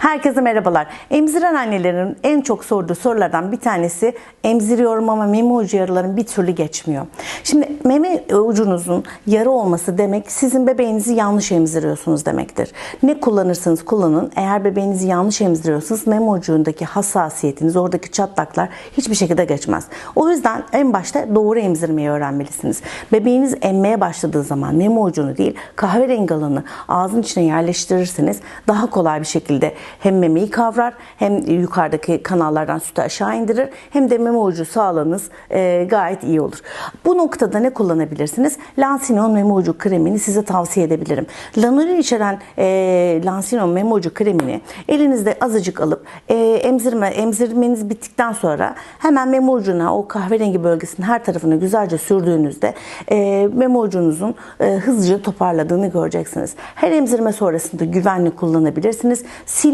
Herkese merhabalar. Emziren annelerin en çok sorduğu sorulardan bir tanesi emziriyorum ama meme ucu yaralarım bir türlü geçmiyor. Şimdi meme ucunuzun yara olması demek sizin bebeğinizi yanlış emziriyorsunuz demektir. Ne kullanırsanız kullanın eğer bebeğinizi yanlış emziriyorsanız meme ucundaki hassasiyetiniz, oradaki çatlaklar hiçbir şekilde geçmez. O yüzden en başta doğru emzirmeyi öğrenmelisiniz. Bebeğiniz emmeye başladığı zaman meme ucunu değil kahverengi alanı ağzın içine yerleştirirseniz daha kolay bir şekilde hem memeyi kavrar hem yukarıdaki kanallardan sütü aşağı indirir hem de meme ucu sağlığınız e, gayet iyi olur. Bu noktada ne kullanabilirsiniz? Lansinon meme ucu kremini size tavsiye edebilirim. Lanolin içeren e, Lansinon meme ucu kremini elinizde azıcık alıp e, emzirme emzirmeniz bittikten sonra hemen meme ucuna o kahverengi bölgesinin her tarafını güzelce sürdüğünüzde e, meme ucunuzun e, hızlıca toparladığını göreceksiniz. Her emzirme sonrasında güvenli kullanabilirsiniz. Sil